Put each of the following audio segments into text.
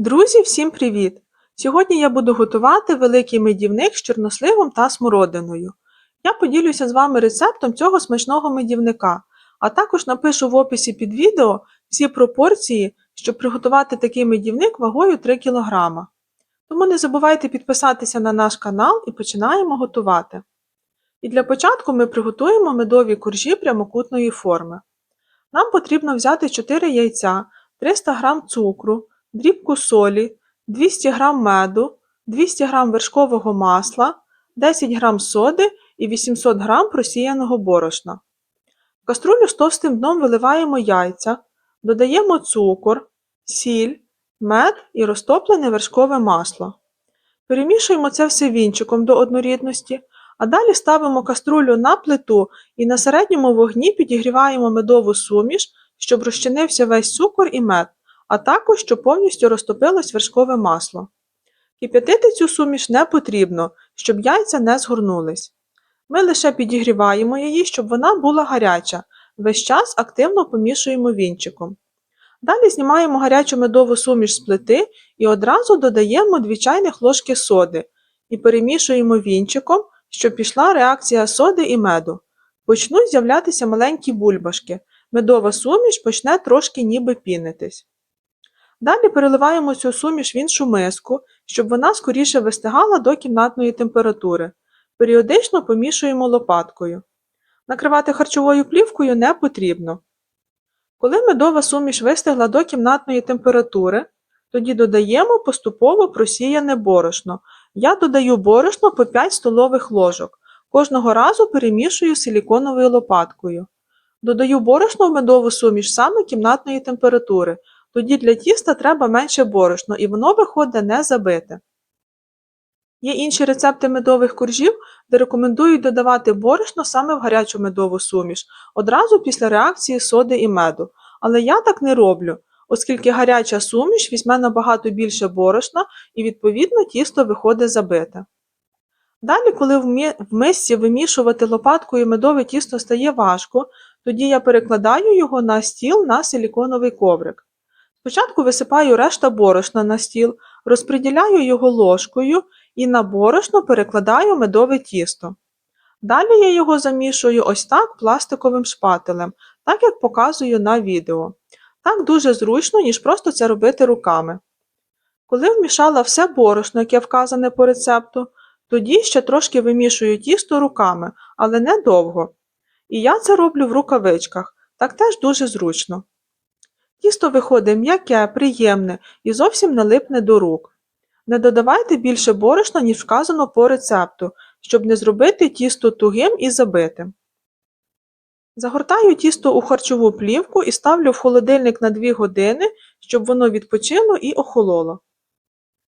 Друзі, всім привіт! Сьогодні я буду готувати великий медівник з чорносливом та смородиною. Я поділюся з вами рецептом цього смачного медівника, а також напишу в описі під відео всі пропорції, щоб приготувати такий медівник вагою 3 кг. Тому не забувайте підписатися на наш канал і починаємо готувати. І для початку ми приготуємо медові коржі прямокутної форми. Нам потрібно взяти 4 яйця, 300 г цукру, дрібку солі, 200 г меду, 200 г вершкового масла, 10 г соди і 800 г просіяного борошна. В каструлю з товстим дном виливаємо яйця, додаємо цукор, сіль, мед і розтоплене вершкове масло. Перемішуємо це все вінчиком до однорідності, а далі ставимо каструлю на плиту і на середньому вогні підігріваємо медову суміш, щоб розчинився весь цукор і мед а також щоб повністю розтопилось вершкове масло. Кип'ятити цю суміш не потрібно, щоб яйця не згорнулись. Ми лише підігріваємо її, щоб вона була гаряча, весь час активно помішуємо вінчиком. Далі знімаємо гарячу медову суміш з плити і одразу додаємо 2 чайних ложки соди і перемішуємо вінчиком, щоб пішла реакція соди і меду. Почнуть з'являтися маленькі бульбашки. Медова суміш почне трошки ніби пінитись. Далі переливаємо цю суміш в іншу миску, щоб вона скоріше вистигала до кімнатної температури. Періодично помішуємо лопаткою. Накривати харчовою плівкою не потрібно. Коли медова суміш вистигла до кімнатної температури, тоді додаємо поступово просіяне борошно. Я додаю борошно по 5 столових ложок. Кожного разу перемішую силіконовою лопаткою. Додаю борошно в медову суміш саме кімнатної температури, тоді для тіста треба менше борошно і воно виходить не забите. Є інші рецепти медових коржів, де рекомендують додавати борошно саме в гарячу медову суміш, одразу після реакції соди і меду. Але я так не роблю, оскільки гаряча суміш візьме набагато більше борошна і, відповідно, тісто виходить забите. Далі, коли в мисці вимішувати лопаткою медове тісто стає важко, тоді я перекладаю його на стіл на силіконовий коврик. Спочатку висипаю решта борошна на стіл, розподіляю його ложкою і на борошно перекладаю медове тісто. Далі я його замішую ось так пластиковим шпателем, так як показую на відео. Так дуже зручно, ніж просто це робити руками. Коли вмішала все борошно, яке вказане по рецепту, тоді ще трошки вимішую тісто руками, але не довго. І я це роблю в рукавичках, так теж дуже зручно. Тісто виходить м'яке, приємне і зовсім не липне до рук. Не додавайте більше борошна, ніж вказано по рецепту, щоб не зробити тісто тугим і забитим. Загортаю тісто у харчову плівку і ставлю в холодильник на 2 години, щоб воно відпочило і охололо.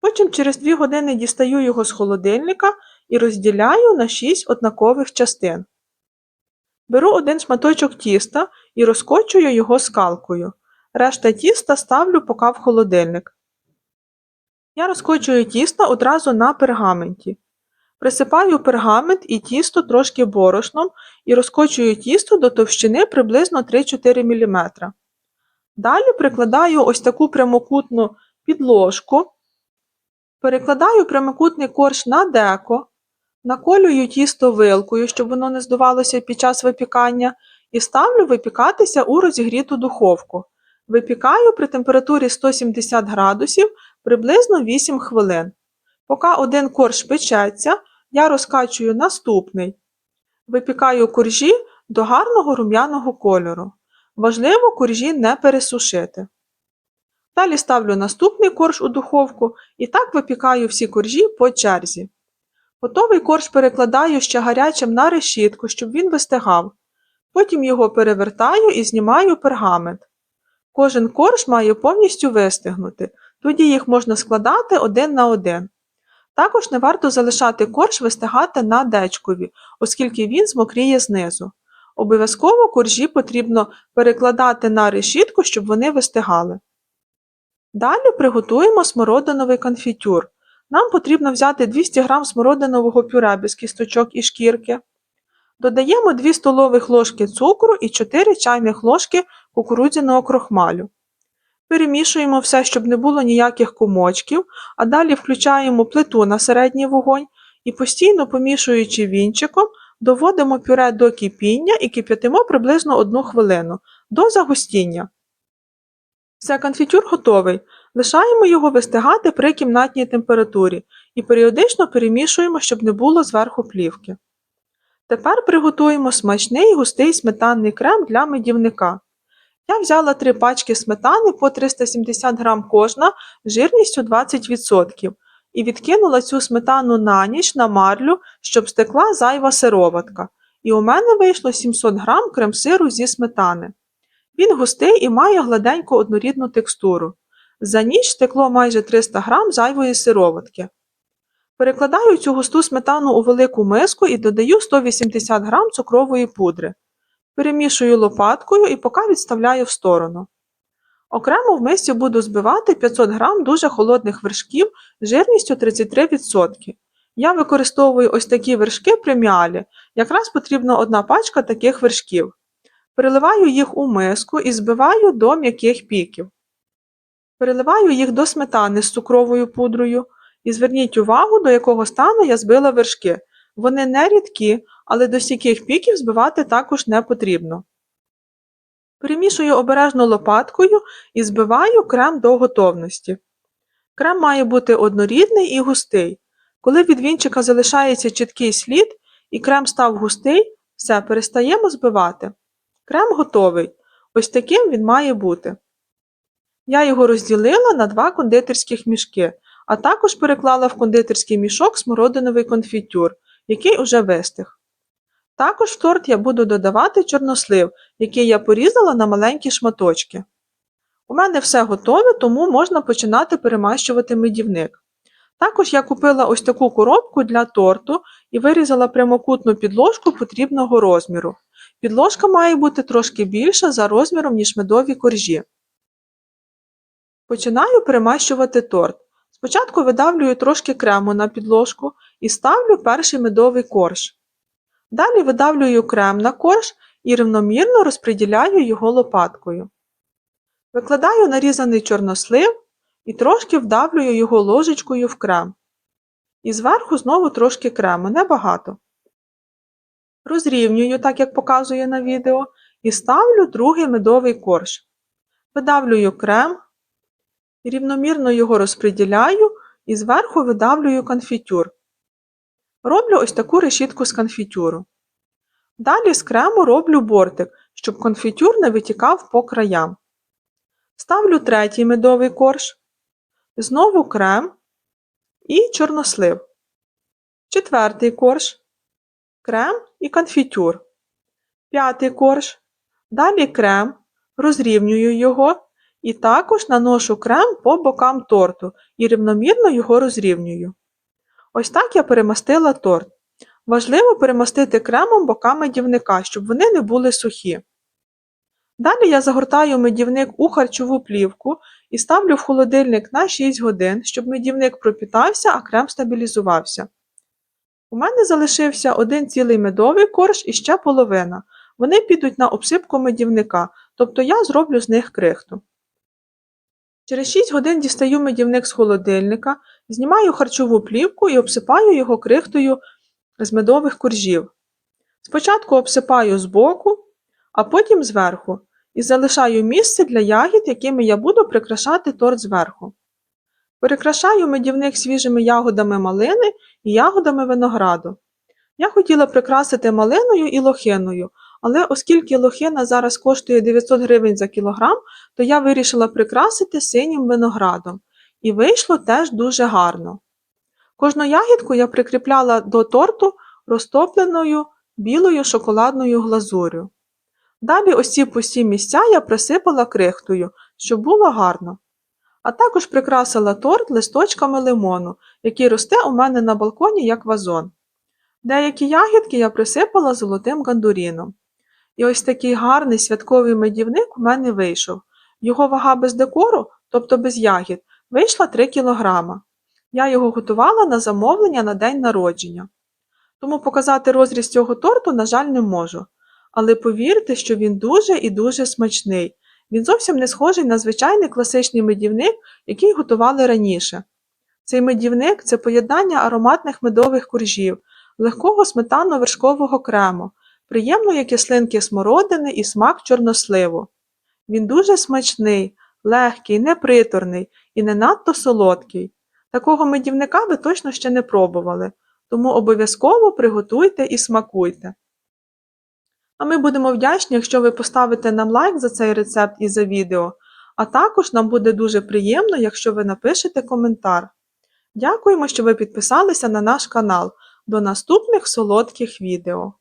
Потім через 2 години дістаю його з холодильника і розділяю на 6 однакових частин. Беру один шматочок тіста і розкочую його скалкою. Решта тіста ставлю поки в холодильник. Я розкочую тісто одразу на пергаменті. Присипаю пергамент і тісто трошки борошном і розкочую тісто до товщини приблизно 3-4 мм. Далі прикладаю ось таку прямокутну підложку, перекладаю прямокутний корж на деко, наколюю тісто вилкою, щоб воно не здувалося під час випікання, і ставлю випікатися у розігріту духовку. Випікаю при температурі 170 градусів приблизно 8 хвилин. Поки один корж печеться, я розкачую наступний. Випікаю коржі до гарного рум'яного кольору. Важливо коржі не пересушити. Далі ставлю наступний корж у духовку і так випікаю всі коржі по черзі. Готовий корж перекладаю ще гарячим на решітку, щоб він вистигав. Потім його перевертаю і знімаю пергамент. Кожен корж має повністю вистигнути, тоді їх можна складати один на один. Також не варто залишати корж вистигати на дечкові, оскільки він змокріє знизу. Обов'язково коржі потрібно перекладати на решітку, щоб вони вистигали. Далі приготуємо смородиновий конфітюр. Нам потрібно взяти 200 г смородинового пюре без кісточок і шкірки. Додаємо 2 столових ложки цукру і 4 чайних ложки кукурудзяного крохмалю. Перемішуємо все, щоб не було ніяких комочків, а далі включаємо плиту на середній вогонь і постійно помішуючи вінчиком, доводимо пюре до кипіння і кип'ятимо приблизно 1 хвилину до загустіння. Все, конфітюр готовий. Лишаємо його вистигати при кімнатній температурі і періодично перемішуємо, щоб не було зверху плівки. Тепер приготуємо смачний густий сметанний крем для медівника. Я взяла 3 пачки сметани по 370 г кожна жирністю 20% і відкинула цю сметану на ніч на марлю, щоб стекла зайва сироватка. І у мене вийшло 700 г крем-сиру зі сметани. Він густий і має гладеньку однорідну текстуру. За ніч стекло майже 300 г зайвої сироватки. Перекладаю цю густу сметану у велику миску і додаю 180 г цукрової пудри. Перемішую лопаткою і поки відставляю в сторону. Окремо в мисці буду збивати 500 г дуже холодних вершків жирністю 33%. Я використовую ось такі вершки преміалі, якраз потрібна одна пачка таких вершків. Переливаю їх у миску і збиваю до м'яких піків. Переливаю їх до сметани з цукровою пудрою. І зверніть увагу, до якого стану я збила вершки. Вони не рідкі, але до стійких піків збивати також не потрібно. Перемішую обережно лопаткою і збиваю крем до готовності. Крем має бути однорідний і густий. Коли від вінчика залишається чіткий слід і крем став густий, все, перестаємо збивати. Крем готовий. Ось таким він має бути. Я його розділила на два кондитерських мішки, а також переклала в кондитерський мішок смородиновий конфітюр, який уже вистиг. Також в торт я буду додавати чорнослив, який я порізала на маленькі шматочки. У мене все готове, тому можна починати перемащувати медівник. Також я купила ось таку коробку для торту і вирізала прямокутну підложку потрібного розміру. Підложка має бути трошки більша за розміром, ніж медові коржі. Починаю перемащувати торт. Спочатку видавлюю трошки крему на підложку і ставлю перший медовий корж. Далі видавлюю крем на корж і рівномірно розподіляю його лопаткою. Викладаю нарізаний чорнослив і трошки вдавлюю його ложечкою в крем. І зверху знову трошки крему, небагато. Розрівнюю, так як показує на відео, і ставлю другий медовий корж. Видавлюю крем, рівномірно його розподіляю і зверху видавлюю конфітюр. Роблю ось таку решітку з конфітюру. Далі з крему роблю бортик, щоб конфітюр не витікав по краям. Ставлю третій медовий корж, знову крем і чорнослив. Четвертий корж, крем і конфітюр. П'ятий корж. Далі крем, розрівнюю його і також наношу крем по бокам торту і рівномірно його розрівнюю. Ось так я перемастила торт. Важливо перемастити кремом бока медівника, щоб вони не були сухі. Далі я загортаю медівник у харчову плівку і ставлю в холодильник на 6 годин, щоб медівник пропітався, а крем стабілізувався. У мене залишився один цілий медовий корж і ще половина. Вони підуть на обсипку медівника, тобто я зроблю з них крихту. Через 6 годин дістаю медівник з холодильника, знімаю харчову плівку і обсипаю його крихтою з медових коржів. Спочатку обсипаю збоку, а потім зверху, і залишаю місце для ягід, якими я буду прикрашати торт зверху. Перекрашаю медівник свіжими ягодами малини і ягодами винограду. Я хотіла прикрасити малиною і лохиною, але оскільки лохина зараз коштує 900 гривень за кілограм, то я вирішила прикрасити синім виноградом. І вийшло теж дуже гарно. Кожну ягідку я прикріпляла до торту розтопленою білою шоколадною глазурю. Далі ось ці пусті місця я присипала крихтою, щоб було гарно. А також прикрасила торт листочками лимону, який росте у мене на балконі як вазон. Деякі ягідки я присипала золотим гандуріном. І ось такий гарний святковий медівник у мене вийшов. Його вага без декору, тобто без ягід, вийшла 3 кг. Я його готувала на замовлення на день народження. Тому показати розріз цього торту, на жаль, не можу. Але повірте, що він дуже і дуже смачний. Він зовсім не схожий на звичайний класичний медівник, який готували раніше. Цей медівник це поєднання ароматних медових коржів, легкого сметанно-вершкового крему, приємної кислинки смородини і смак чорносливу. Він дуже смачний, легкий, неприторний і не надто солодкий. Такого медівника ви точно ще не пробували, тому обов'язково приготуйте і смакуйте. А ми будемо вдячні, якщо ви поставите нам лайк за цей рецепт і за відео, а також нам буде дуже приємно, якщо ви напишете коментар. Дякуємо, що ви підписалися на наш канал. До наступних солодких відео!